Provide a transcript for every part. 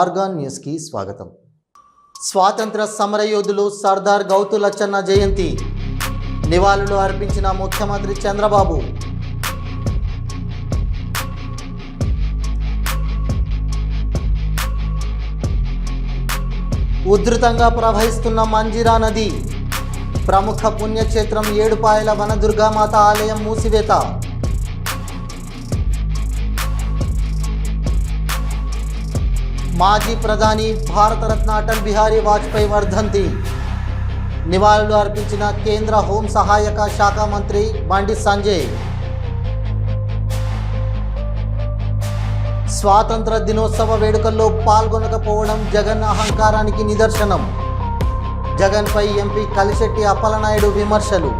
Organ న్యూస్కి స్వాగతం. స్వాతంత్ర సమరయోధులు సర్దార్ గౌతు లచ్చన్న జయంతి. నివాళులు అర్పించిన ముఖ్యమంత్రి చంద్రబాబు. ఉధృతంగా ప్రవహిస్తున్న మంజిరా నది. ప్రముఖ పుణ్యక్షేత్రం ఏడుపాయల వనదుర్గామాత ఆలయం మూసివేత. మాజీ ప్రధాని భారతరత్న అటల్ బిహారీ వాజ్పేయి వర్ధంతి. నివాళులు అర్పించిన కేంద్ర హోం సహాయక శాఖ మంత్రి బండి సంజయ్. స్వాతంత్ర దినోత్సవ వేడుకల్లో పాల్గొనకపోవడం జగన్ అహంకారానికి నిదర్శనం. జగన్పై ఎంపీ కలిశెట్టి అప్పలనాయుడు విమర్శలు.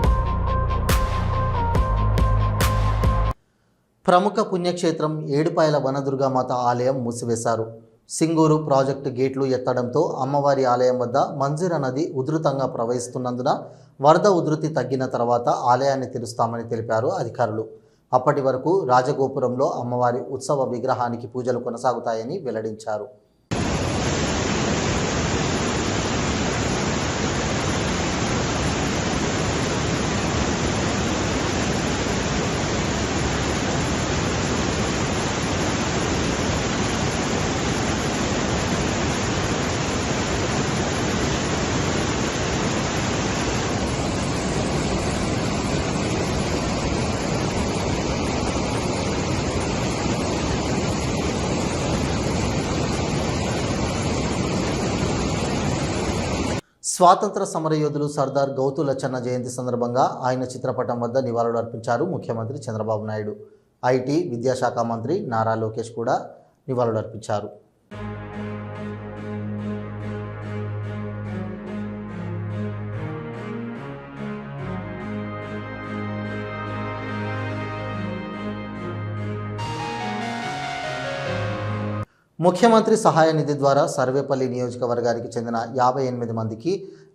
ప్రముఖ పుణ్యక్షేత్రం ఏడుపాయల వనదుర్గామాత ఆలయం మూసివేశారు. సింగూరు ప్రాజెక్టు గేట్లు ఎత్తడంతో అమ్మవారి ఆలయం వద్ద మంజీర నది ఉధృతంగా ప్రవహిస్తున్నందున వరద ఉధృతి తగ్గిన తర్వాత ఆలయాన్ని తెరుస్తామని తెలిపారు అధికారులు. అప్పటి వరకు రాజగోపురంలో అమ్మవారి ఉత్సవ విగ్రహానికి పూజలు కొనసాగుతాయని వెల్లడించారు. స్వాతంత్ర సమరయోధులు సర్దార్ గౌతు లచ్చన్న జయంతి సందర్భంగా ఆయన చిత్రపటం వద్ద నివాళులు అర్పించారు ముఖ్యమంత్రి చంద్రబాబు నాయుడు. ఐటీ విద్యాశాఖ మంత్రి నారా లోకేష్ కూడా నివాళులు అర్పించారు. ముఖ్యమంత్రి సహాయ నిధి ద్వారా సర్వేపల్లి నియోజకవర్గానికి చెందిన యాభై ఎనిమిది మందికి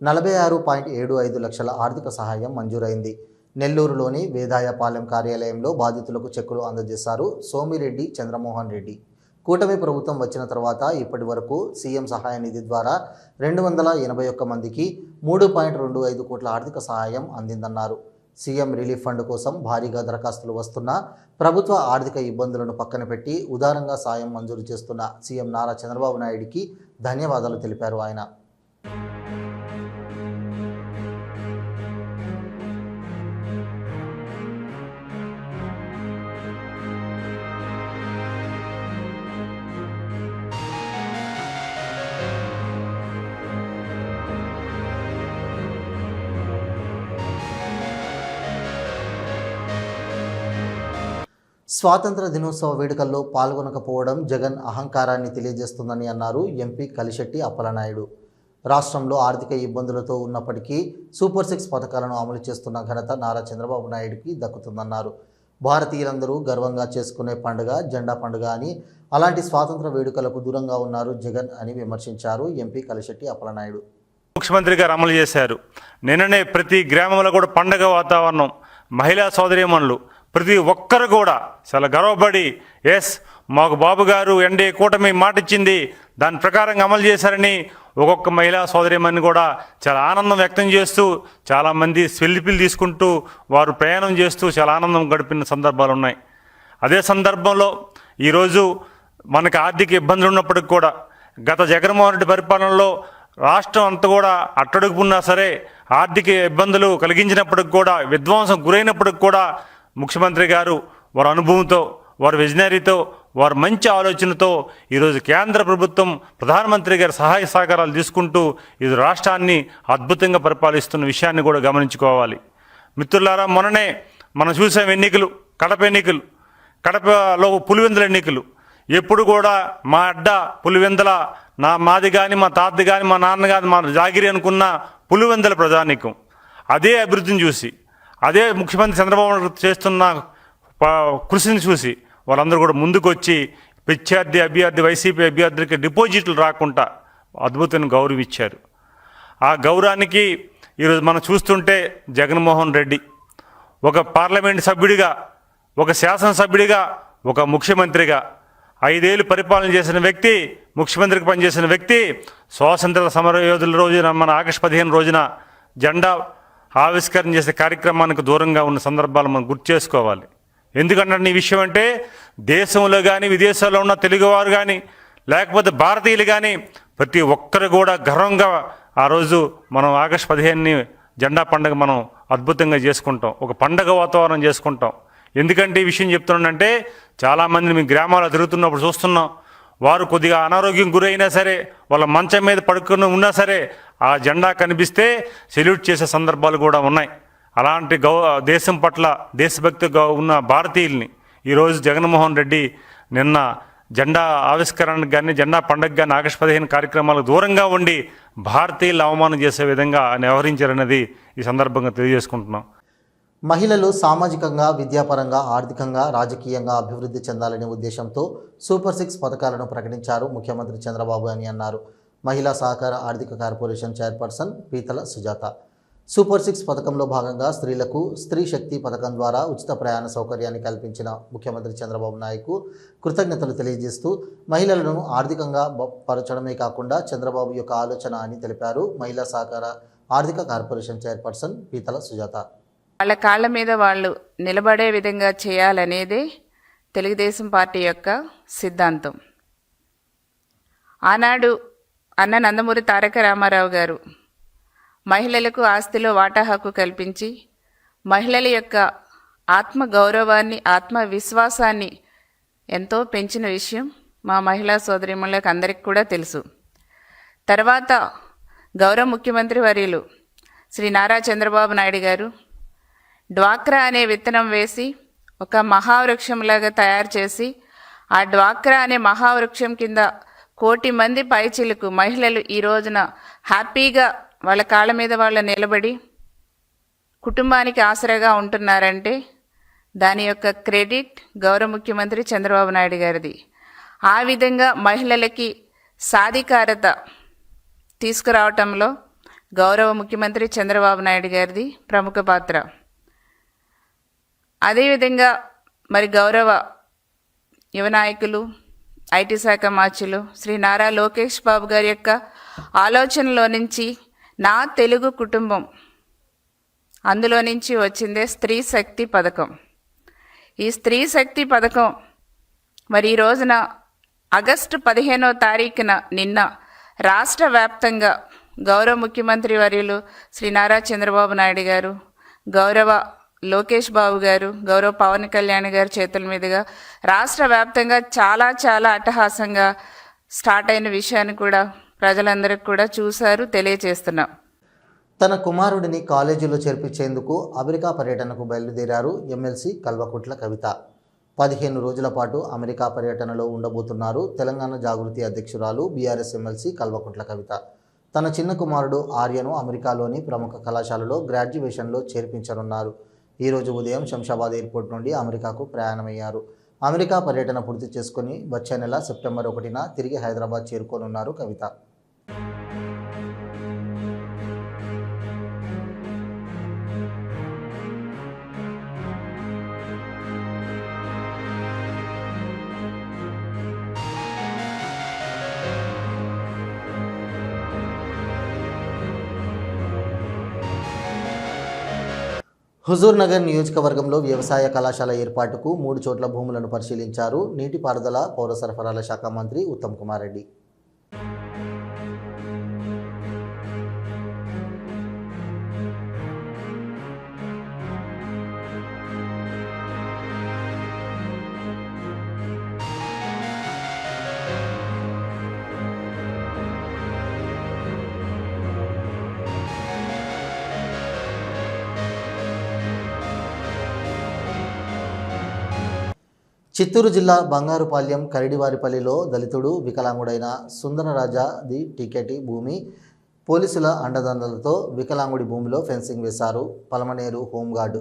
నలభై ఆరు పాయింట్ ఏడు ఐదు లక్షల ఆర్థిక సహాయం మంజూరైంది. నెల్లూరులోని వేదాయపాలెం కార్యాలయంలో బాధితులకు చెక్కులు అందజేశారు సోమిరెడ్డి చంద్రమోహన్ రెడ్డి. కూటమి ప్రభుత్వం వచ్చిన తర్వాత ఇప్పటి వరకు సీఎం సహాయ నిధి ద్వారా రెండు వందల ఎనభై ఒక్క మందికి మూడు పాయింట్ రెండు ఐదు కోట్ల ఆర్థిక సహాయం అందిందన్నారు. సీఎం రిలీఫ్ ఫండ్ కోసం భారీగా దరఖాస్తులు వస్తున్నా ప్రభుత్వ ఆర్థిక ఇబ్బందులను పక్కన పెట్టి ఉదారంగా సాయం మంజూరు చేస్తున్న సీఎం నారా చంద్రబాబు నాయుడికి ధన్యవాదాలు తెలిపారు ఆయన. స్వాతంత్ర దినోత్సవ వేడుకల్లో పాల్గొనకపోవడం జగన్ అహంకారాన్ని తెలియజేస్తుందని అన్నారు ఎంపీ కలిశెట్టి అప్పలనాయుడు. రాష్ట్రంలో ఆర్థిక ఇబ్బందులతో ఉన్నప్పటికీ సూపర్ సిక్స్ పథకాలను అమలు చేస్తున్న ఘనత నారా చంద్రబాబు నాయుడుకి దక్కుతుందన్నారు. భారతీయులందరూ గర్వంగా చేసుకునే పండుగ జెండా పండుగ అని అలాంటి స్వాతంత్ర వేడుకలకు దూరంగా ఉన్నారు జగన్ అని విమర్శించారు ఎంపీ కలిశెట్టి అప్పలనాయుడు. ముఖ్యమంత్రి గారు అమలు చేశారు. నిన్ననే ప్రతి గ్రామంలో కూడా పండగ వాతావరణం మహిళా సోదరీమణులు ప్రతి ఒక్కరు కూడా చాలా గర్వపడి ఎస్ మాకు బాబు గారు ఎన్డీఏ కూటమి మాట ఇచ్చింది దాని ప్రకారంగా అమలు చేశారని ఒక్కొక్క మహిళా సోదరిమని కూడా చాలా ఆనందం వ్యక్తం చేస్తూ చాలామంది సెల్ఫీలు తీసుకుంటూ వారు ప్రయాణం చేస్తూ చాలా ఆనందం గడిపిన సందర్భాలు ఉన్నాయి. అదే సందర్భంలో ఈరోజు మనకు ఆర్థిక ఇబ్బందులు ఉన్నప్పటికి కూడా గత జగన్మోహన్ రెడ్డి పరిపాలనలో రాష్ట్రం అంతా కూడా అట్టడుగున్నా సరే ఆర్థిక ఇబ్బందులు కలిగించినప్పటికి కూడా విధ్వంసం గురైనప్పటికి కూడా ముఖ్యమంత్రి గారు వారి అనుభవంతో వారి విజనరీతో వారి మంచి ఆలోచనతో ఈరోజు కేంద్ర ప్రభుత్వం ప్రధానమంత్రి గారి సహాయ సహకారాలు తీసుకుంటూ ఇది రాష్ట్రాన్ని అద్భుతంగా పరిపాలిస్తున్న విషయాన్ని కూడా గమనించుకోవాలి. మిత్రులారా మొన్ననే మనం చూసాం ఎన్నికలు కడప ఎన్నికలు కడపలో పులివెందుల ఎన్నికలు. ఎప్పుడు కూడా మా అడ్డ పులివెందుల నా మాది కానీ మా తాతది కానీ మా నాన్న కానీ మా జాగిరి అనుకున్న పులివెందుల ప్రజానీకం. అదే అభివృద్ధిని చూసి అదే ముఖ్యమంత్రి చంద్రబాబు చేస్తున్న కృషిని చూసి వాళ్ళందరూ కూడా ముందుకు వచ్చి ప్రత్యర్థి అభ్యర్థి వైసీపీ అభ్యర్థులకి డిపాజిట్లు రాకుండా అద్భుతమైన గౌరవిచ్చారు ఆ గౌరవానికి ఈరోజు మనం చూస్తుంటే జగన్మోహన్ రెడ్డి ఒక పార్లమెంట్ సభ్యుడిగా ఒక శాసనసభ్యుడిగా ఒక ముఖ్యమంత్రిగా ఐదేళ్ళు పరిపాలన చేసిన వ్యక్తి ముఖ్యమంత్రికి పనిచేసిన వ్యక్తి స్వాతంత్ర సమరయోధుల రోజున మన ఆగస్టు పదిహేను రోజున జెండా ఆవిష్కరణ చేసే కార్యక్రమానికి దూరంగా ఉన్న సందర్భాలు మనం గుర్తు చేసుకోవాలి. ఎందుకంటే ఈ విషయం అంటే దేశంలో కానీ విదేశాల్లో ఉన్న తెలుగువారు కానీ లేకపోతే భారతీయులు కానీ ప్రతి ఒక్కరు కూడా గర్వంగా ఆ రోజు మనం ఆగస్టు పదిహేనుని జెండా పండుగ మనం అద్భుతంగా చేసుకుంటాం. ఒక పండగ వాతావరణం చేసుకుంటాం. ఎందుకంటే ఈ విషయం చెప్తున్నానంటే చాలామందిని మీ గ్రామాల్లో తిరుగుతున్నప్పుడు చూస్తున్నాం. వారు కొద్దిగా అనారోగ్యం గురైనా సరే వాళ్ళ మంచం మీద పడుకుని ఉన్నా సరే ఆ జెండా కనిపిస్తే సెల్యూట్ చేసే సందర్భాలు కూడా ఉన్నాయి. అలాంటి గౌ దేశం పట్ల దేశభక్తి గౌ ఉన్న భారతీయుల్ని ఈరోజు జగన్మోహన్ రెడ్డి నిన్న జెండా ఆవిష్కరణకు కానీ జెండా పండుగ కానీ ఆగస్టు పదిహేను కార్యక్రమాలకు దూరంగా ఉండి భారతీయులు అవమానం చేసే విధంగా వ్యవహరించారన్నది ఈ సందర్భంగా తెలియజేసుకుంటున్నాం. మహిళలు సామాజికంగా విద్యాపరంగా ఆర్థికంగా రాజకీయంగా అభివృద్ధి చెందాలనే ఉద్దేశంతో సూపర్ సిక్స్ పథకాలను ప్రకటించారు ముఖ్యమంత్రి చంద్రబాబు అని అన్నారు. మహిళా సహకార ఆర్థిక కార్పొరేషన్ చైర్పర్సన్ పీతల సుజాత. సూపర్ సిక్స్ పథకంలో భాగంగా స్త్రీలకు స్త్రీ శక్తి పథకం ద్వారా ఉచిత ప్రయాణ సౌకర్యాన్ని కల్పించిన ముఖ్యమంత్రి చంద్రబాబు నాయుడుకు కృతజ్ఞతలు తెలియజేస్తూ మహిళలను ఆర్థికంగా పరచడమే కాకుండా చంద్రబాబు యొక్క ఆలోచన అని తెలిపారు మహిళా సహకార ఆర్థిక కార్పొరేషన్ చైర్పర్సన్ పీతల సుజాత. వాళ్ళ కాళ్ళ మీద వాళ్ళు నిలబడే విధంగా చేయాలనేదే తెలుగుదేశం పార్టీ యొక్క సిద్ధాంతం. ఆనాడు అన్న నందమూరి తారక రామారావు గారు మహిళలకు ఆస్తిలో వాటా హక్కు కల్పించి మహిళల యొక్క ఆత్మ గౌరవాన్ని ఆత్మవిశ్వాసాన్ని ఎంతో పెంచిన విషయం మా మహిళా సోదరిమణులకు అందరికీ కూడా తెలుసు. తర్వాత గౌరవ ముఖ్యమంత్రి వర్యులు శ్రీ నారా చంద్రబాబు నాయుడు గారు డ్వాక్రా అనే విత్తనం వేసి ఒక మహావృక్షంలాగా తయారు చేసి ఆ డ్వాక్రా అనే మహావృక్షం కింద కోటి మంది పైచిలకు మహిళలు ఈ రోజున హ్యాపీగా వాళ్ళ కాళ్ళ మీద వాళ్ళ నిలబడి కుటుంబానికి ఆసరాగా ఉంటున్నారంటే దాని యొక్క క్రెడిట్ గౌరవ ముఖ్యమంత్రి చంద్రబాబు నాయుడు గారిది. ఆ విధంగా మహిళలకి సాధికారత తీసుకురావటంలో గౌరవ ముఖ్యమంత్రి చంద్రబాబు నాయుడు గారిది ప్రముఖ పాత్ర. అదేవిధంగా మరి గౌరవ యువ నాయకులు ఐటీ శాఖ మార్చులు శ్రీ నారా లోకేష్ బాబు గారి యొక్క ఆలోచనలో నుంచి నా తెలుగు కుటుంబం అందులో నుంచి వచ్చిందే స్త్రీ శక్తి పథకం. ఈ స్త్రీ శక్తి పథకం మరి ఈ రోజున ఆగస్టు పదిహేనో తారీఖున నిన్న రాష్ట్ర వ్యాప్తంగా గౌరవ ముఖ్యమంత్రి వర్యులు శ్రీ నారా చంద్రబాబు నాయుడు గారు గౌరవ లోకేష్ బాబు గారు గౌరవ పవన్ కళ్యాణ్ గారి చేతుల మీదుగా రాష్ట్ర వ్యాప్తంగా చాలా చాలా అట్టహాసంగా స్టార్ట్ అయిన విషయాన్ని కూడా ప్రజలందరికీ కూడా చూశారు తెలియచేస్తున్నాం తన కుమారుడిని కాలేజీలో చేర్పించేందుకు అమెరికా పర్యటనకు బయలుదేరారు ఎమ్మెల్సీ కల్వకుట్ల కవిత. పదిహేను రోజుల పాటు అమెరికా పర్యటనలో ఉండబోతున్నారు తెలంగాణ జాగృతి అధ్యక్షురాలు బీఆర్ఎస్ ఎమ్మెల్సీ కల్వకుట్ల కవిత. తన చిన్న కుమారుడు ఆర్యను అమెరికాలోని ప్రముఖ కళాశాలలో గ్రాడ్యుయేషన్లో చేర్పించనున్నారు. ఈరోజు ఉదయం శంషాబాద్ ఎయిర్పోర్ట్ నుండి అమెరికాకు ప్రయాణమయ్యారు. అమెరికా పర్యటన పూర్తి చేసుకుని వచ్చే నెల సెప్టెంబర్ ఒకటిన తిరిగి హైదరాబాద్ చేరుకోనున్నారు కవిత. హుజూర్ నగర్ నియోజకవర్గంలో వ్యవసాయ కళాశాల ఏర్పాటుకు మూడు చోట్ల భూములను పరిశీలించారు నీటిపారుదల పౌర సరఫరాల శాఖ మంత్రి ఉత్తమ్ కుమార్ రెడ్డి. చిత్తూరు జిల్లా బంగారుపాళ్యం కరిడివారిపల్లిలో దళితుడు వికలాంగుడైన సుందరరాజాది టికెటి భూమి పోలీసుల అండదండలతో వికలాంగుడి భూమిలో ఫెన్సింగ్ వేశారు. పలమనేరు హోంగార్డు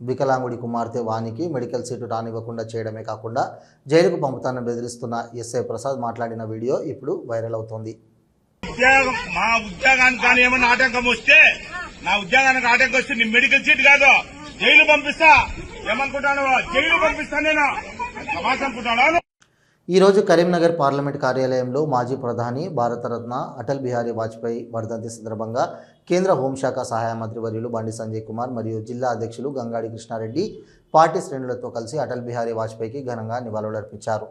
వికలాంగుడి కుమార్తె వానికి మెడికల్ సీటు రానివ్వకుండా చేయడమే కాకుండా జైలుకు పంపుతానని బెదిరిస్తున్న ఎస్ఐ ప్రసాద్ మాట్లాడిన వీడియో ఇప్పుడు వైరల్ అవుతోంది. ఉద్యోగం మా ఉద్యోగానికి కానీ ఏమన్నా ఆటంకం వస్తే నా ఉద్యోగానికి ఆటంకం వస్తే నీ మెడికల్ సీట్ కాదు జైలు పంపిస్తా. ఏమనుకుంటాను జైలు పంపిస్తా నేను. ఈరోజు కరీంనగర్ పార్లమెంట్ కార్యాలయంలో మాజీ ప్రధాని భారతరత్న అటల్ బిహారీ వాజ్పేయి వర్ధంతి సందర్భంగా కేంద్ర హోంశాఖ సహాయ మంత్రి వర్యులు బండి సంజయ్ కుమార్ మరియు జిల్లా అధ్యక్షులు గంగాడి కృష్ణారెడ్డి పార్టీ శ్రేణులతో కలిసి అటల్ బిహారీ వాజ్పేయికి ఘనంగా నివాళులర్పించారు.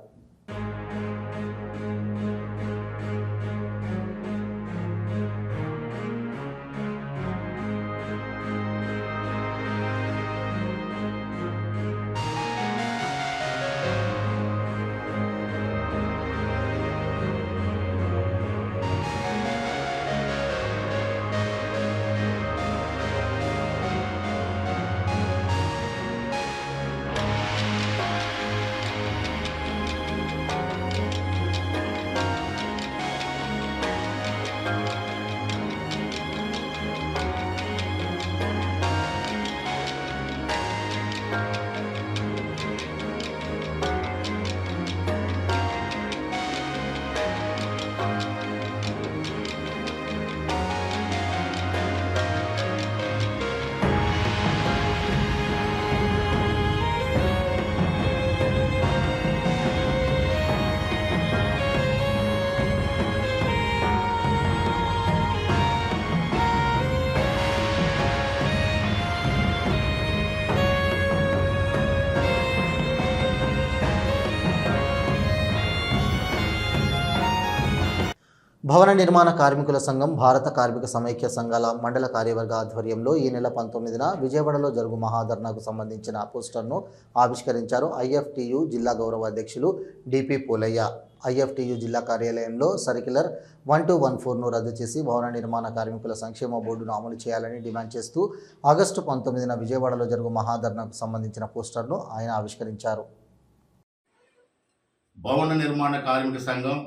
భవన నిర్మాణ కార్మికుల సంఘం భారత కార్మిక సమైక్య సంఘాల మండల కార్యవర్గ ఆధ్వర్యంలో ఈ నెల పంతొమ్మిదిన విజయవాడలో జరుగు మహాధర్నాకు సంబంధించిన పోస్టర్ను ఆవిష్కరించారు ఐఎఫ్టియు జిల్లా గౌరవ అధ్యక్షులు డిపి పోలయ్య. ఐఎఫ్టియు జిల్లా కార్యాలయంలో సర్క్యులర్ వన్ టూ వన్ ఫోర్ను రద్దు చేసి భవన నిర్మాణ కార్మికుల సంక్షేమ బోర్డును అమలు చేయాలని డిమాండ్ చేస్తూ ఆగస్టు పంతొమ్మిదిన విజయవాడలో జరుగు మహాధర్నాకు సంబంధించిన పోస్టర్ను ఆయన ఆవిష్కరించారు. భవన నిర్మాణ కార్మిక సంఘం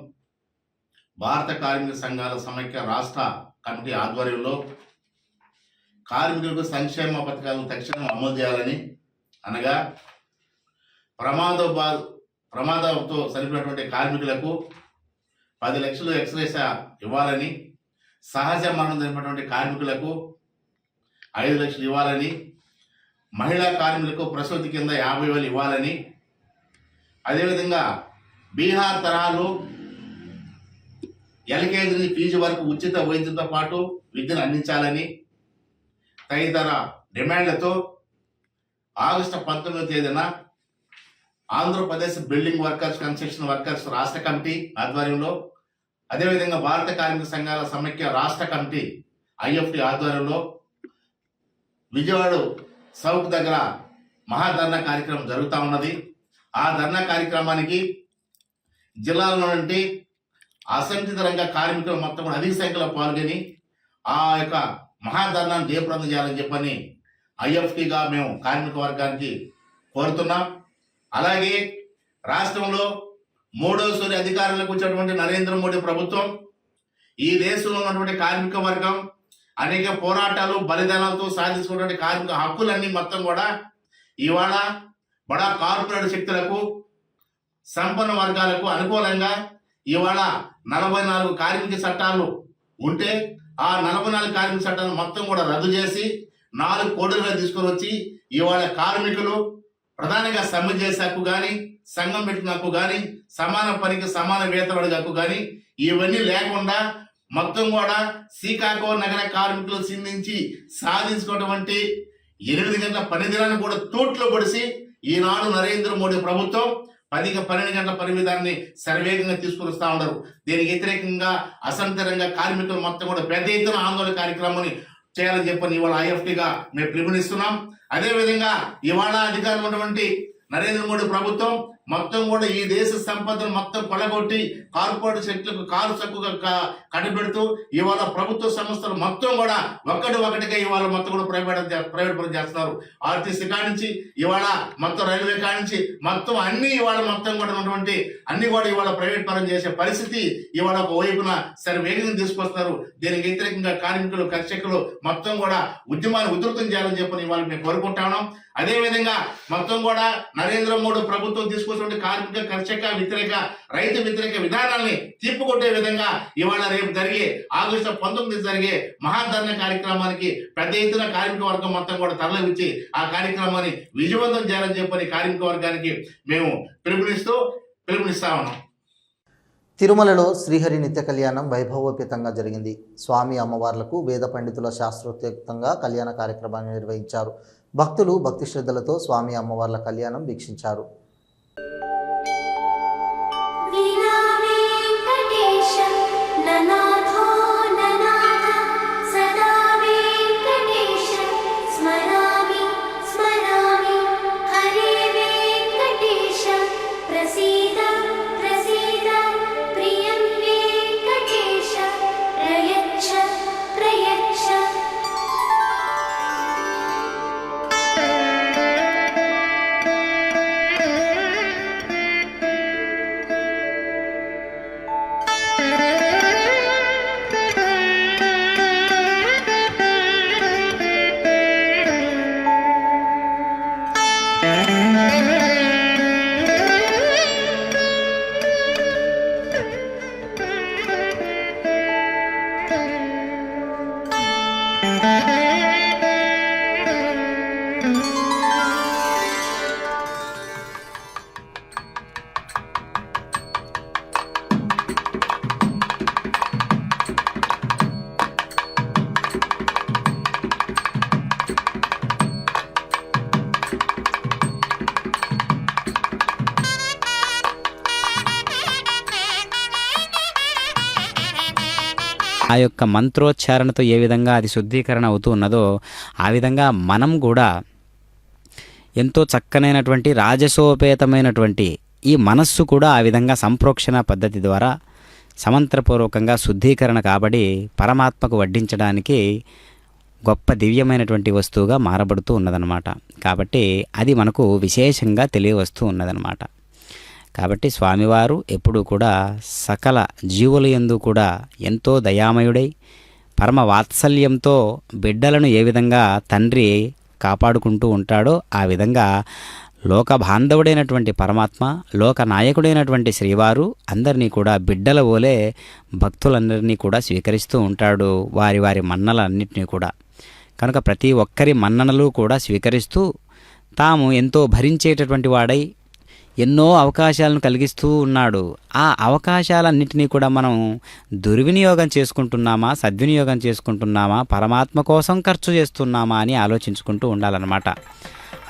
భారత కార్మిక సంఘాల సమైక్య రాష్ట్ర కమిటీ ఆధ్వర్యంలో కార్మికులకు సంక్షేమ పథకాలను తక్షణం అమలు చేయాలని అనగా ప్రమాద ప్రమాదంతో చనిపోయినటువంటి కార్మికులకు పది లక్షలు ఎక్స్రేస ఇవ్వాలని సహజ మరణం జరిగినటువంటి కార్మికులకు ఐదు లక్షలు ఇవ్వాలని మహిళా కార్మికులకు ప్రసూతి కింద యాభై వేలు ఇవ్వాలని అదేవిధంగా బీహార్ తరాలు ఎల్కేజీ నుంచి పీజీ వరకు ఉచిత వైద్యంతో పాటు విద్యను అందించాలని తదితర డిమాండ్లతో ఆగస్టు పంతొమ్మిదవ తేదీన Andhra Pradesh building workers construction workers రాష్ట్ర కమిటీ ఆధ్వర్యంలో అదేవిధంగా భారత కార్మిక సంఘాల సమైక్య రాష్ట్ర కమిటీ ఐఎఫ్టి ఆధ్వర్యంలో విజయవాడ సౌత్ దగ్గర మహాధర్నా కార్యక్రమం జరుగుతూ ఉన్నది. ఆ ధర్నా కార్యక్రమానికి జిల్లాలో నుండి అసంఘటిత రంగ కార్మికులు మొత్తం కూడా అధిక సంఖ్యలో పాల్గొని ఆ యొక్క మహాధర్నాన్ని జయప్రదం చేయాలని చెప్పని ఐఎఫ్టీగా మేము కార్మిక వర్గానికి కోరుతున్నాం. అలాగే రాష్ట్రంలో మూడోసారి అధికారంలోకి వచ్చినటువంటి నరేంద్ర మోడీ ప్రభుత్వం ఈ దేశంలో ఉన్నటువంటి కార్మిక వర్గం అనేక పోరాటాలు బలిదానాలతో సాధించుకున్నటువంటి కార్మిక హక్కులన్నీ మొత్తం కూడా ఇవాళ బడా కార్పొరేట్ శక్తులకు సంపన్న వర్గాలకు అనుకూలంగా ఇవాళ నలభై నాలుగు కార్మిక చట్టాలు ఉంటే ఆ నలభై నాలుగు కార్మిక చట్టాలు మొత్తం కూడా రద్దు చేసి నాలుగు కోట్ల తీసుకొని వచ్చి ఇవాళ కార్మికులు ప్రధానంగా సమ్మె చేసే హక్కు కానీ సంఘం పెట్టిన హక్కు కానీ సమాన పనికి సమాన వేతనాడు హక్కు కానీ ఇవన్నీ లేకుండా మొత్తం కూడా శ్రీకాకుళం నగర కార్మికులు సింధించి సాధించుకున్నటువంటి ఎనిమిది గంటల పని దినాన్ని కూడా తోట్లో పొడిసి ఈనాడు నరేంద్ర మోడీ ప్రభుత్వం పది పన్నెండు గంటల పరిమితాన్ని శరవేగంగా తీసుకుని వస్తూ ఉన్నారు. దీనికి వ్యతిరేకంగా అసంతరంగా కార్మికులు మొత్తం కూడా పెద్ద ఎత్తున ఆందోళన కార్యక్రమాన్ని చేయాలని చెప్పని ఇవాళ ఐఎఫ్టీగా మేము పిలుపునిస్తున్నాం. అదేవిధంగా ఇవాళ అధికారంలో ఉన్నటువంటి నరేంద్ర మోడీ ప్రభుత్వం మొత్తం కూడా ఈ దేశ సంపదను మొత్తం కొలగొట్టి కార్పొరేట్ శక్తులకు కారు చక్కుగా క- కట్టబెడుతూ ఇవాళ ప్రభుత్వ సంస్థలు మొత్తం కూడా ఒకటి ఒకటిగా ఇవాళ మొత్తం కూడా ప్రైవేట్ ప్రైవేట్ పనులు చేస్తున్నారు. ఆర్టీసీ కానించి ఇవాళ మొత్తం రైల్వే కానించి మొత్తం అన్ని ఇవాళ మొత్తం కూడా ఉన్నటువంటి అన్ని కూడా ఇవాళ ప్రైవేట్ పరం చేసే పరిస్థితి ఇవాళ ఒక వైపున సరి వేగం తీసుకొస్తారు దీనికి వ్యతిరేకంగా కార్మికులు కర్షకులు మొత్తం కూడా ఉద్యమాన్ని ఉధృతం చేయాలని చెప్పని ఇవాళ మేము కోరుకుంటాము అదేవిధంగా మొత్తం కూడా నరేంద్ర మోడీ ప్రభుత్వం తీసుకొచ్చినటువంటి కార్మిక కర్షక వ్యతిరేక రైతు వ్యతిరేక విధానాల్ని తిప్పుకొట్టే విధంగా ఇవాళ రేపు జరిగే ఆగస్టు పంతొమ్మిది జరిగే మహాధరణ కార్యక్రమానికి పెద్ద ఎత్తున కార్మిక వర్గం మొత్తం కూడా తరలించి ఆ కార్యక్రమాన్ని విజయవంతం చేయాలని చెప్పని కార్మిక వర్గానికి మేము పిలుపునిస్తూ పిలుపునిస్తా ఉన్నాం. తిరుమలలో శ్రీహరి నిత్య కళ్యాణం వైభవోపేతంగా జరిగింది. స్వామి అమ్మవార్లకు వేద పండితుల శాస్త్రోక్తంగా కళ్యాణ కార్యక్రమాన్ని నిర్వహించారు. భక్తులు భక్తి శ్రద్ధలతో స్వామి అమ్మవార్ల కళ్యాణం వీక్షించారు. Vì ఆ యొక్క మంత్రోచ్చారణతో ఏ విధంగా అది శుద్ధీకరణ అవుతూ ఉన్నదో ఆ విధంగా మనం కూడా ఎంతో చక్కనైనటువంటి రాజసోపేతమైనటువంటి ఈ మనస్సు కూడా ఆ విధంగా సంప్రోక్షణ పద్ధతి ద్వారా సమంత్రపూర్వకంగా శుద్ధీకరణ కాబడి పరమాత్మకు వడ్డించడానికి గొప్ప దివ్యమైనటువంటి వస్తువుగా మారబడుతూ ఉన్నదనమాట కాబట్టి అది మనకు విశేషంగా తెలియవస్తూ ఉన్నదనమాట కాబట్టి స్వామివారు ఎప్పుడూ కూడా సకల జీవుల యందు కూడా ఎంతో దయామయుడై పరమ వాత్సల్యంతో బిడ్డలను ఏ విధంగా తండ్రి కాపాడుకుంటూ ఉంటాడో ఆ విధంగా లోక బాంధవుడైనటువంటి పరమాత్మ లోక నాయకుడైనటువంటి శ్రీవారు అందరినీ కూడా బిడ్డల ఓలే భక్తులందరినీ కూడా స్వీకరిస్తూ ఉంటాడు వారి వారి మన్నలన్నింటినీ కూడా. కనుక ప్రతి ఒక్కరి మన్ననలు కూడా స్వీకరిస్తూ తాము ఎంతో భరించేటటువంటి వాడై ఎన్నో అవకాశాలను కలిగిస్తూ ఉన్నాడు. ఆ అవకాశాలన్నింటినీ కూడా మనం దుర్వినియోగం చేసుకుంటున్నామా సద్వినియోగం చేసుకుంటున్నామా పరమాత్మ కోసం ఖర్చు చేస్తున్నామా అని ఆలోచించుకుంటూ ఉండాలన్నమాట.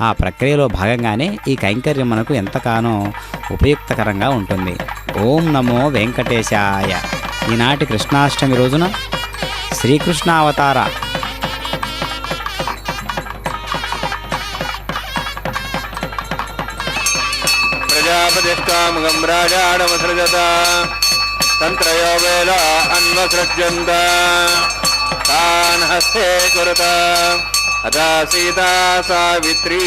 ఆ ప్రక్రియలో భాగంగానే ఈ కైంకర్యం మనకు ఎంతగానో ఉపయుక్తకరంగా ఉంటుంది. ఓం నమో వెంకటేశాయ. ఈనాటి కృష్ణాష్టమి రోజున శ్రీకృష్ణ అవతార ప్రజాపతిష్టాముఖం రాజాడమసృజత తంత్రయో వేళ అన్వసృజ్యంత. తాన్ హస్తే కురుత. అథా సీతా సావిత్రీ.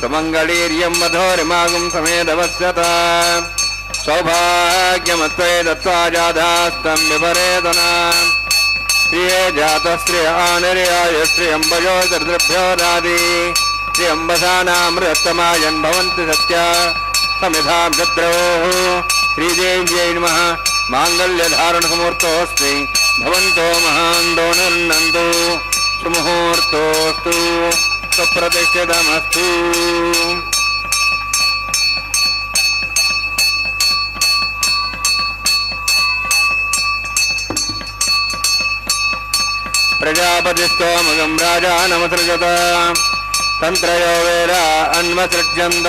సుమంగళీర్యం మధోరిమాగం సమేదవస్యత సౌభాగ్యమత్వే దత్వా జాధాస్తం విపరేతన శ్రియే జాత శ్రియ ఆనిర్యాయ శ్రియంబయో దర్దృభ్యో దాది శ్రియంబసానామృతమాయన్ భవంతి సత్య సమిధాం శత్రవో శ్రీదేవ్యై నమ మాంగళ్యధారణసమూర్తోస్తి భవంతో మహాందో నన్నందు సుముహూర్తోస్తు సుప్రతిష్ఠితమస్తు ప్రజాపతిస్తోమగం రాజానమసృజత తంత్రయో వేద అన్వసృజ్యంత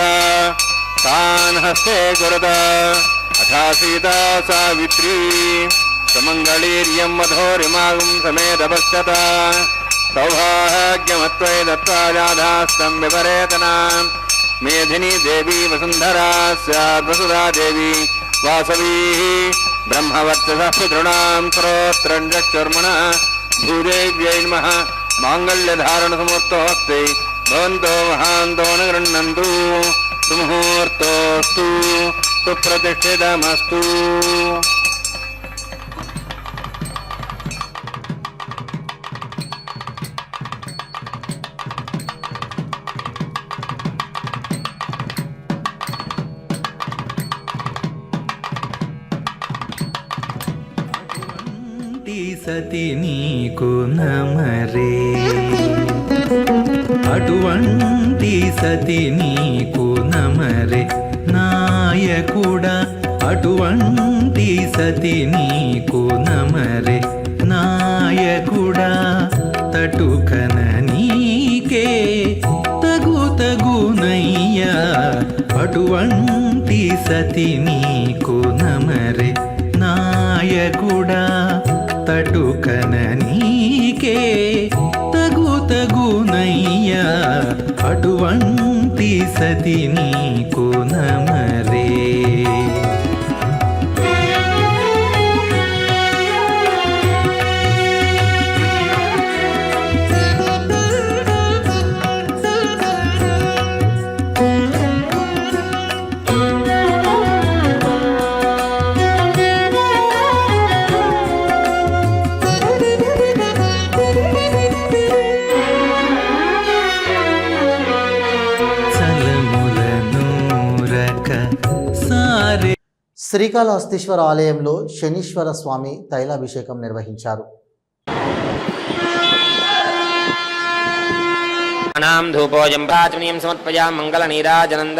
తాన్ హస్తే కురుత అథా సీతా సావిత్రీ సుమంగళీర్యం మధోరిమాగం సమేదపశ్యత సౌభాగ్యమత్వై దత్వా జాధాస్తం విపరేతన మేధిని దేవీ వసుంధరా స్యాద్ వసుధా దేవి వాసవీ బ్రహ్మవర్చస పితॄణాం శ్రోత్రం చక్షుర్మణ భూదేవ్యై నమ మాంగళ్యధారణసమూర్తోస్తి భవంతో మహాంతో న నీకు నమరే నాయకుడా తటుకన నీకే తగు తగునయ్యా అటువంటి సతి నీకు నమరే నాయకుడా తటుకన నీకే తగు తగునయ్యా అటువంటి సతి నీకు నమరే. శ్రీకాళహస్తీశ్వర ఆలయంలో శనీశ్వర స్వామి తైలాభిషేకం నిర్వహించారు. నాం ధూపోజం ప్రాచమనీయం సమర్పయా మంగళ నీరాజనం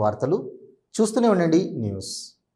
వార్తలు చూస్తూనే ఉండండి న్యూస్.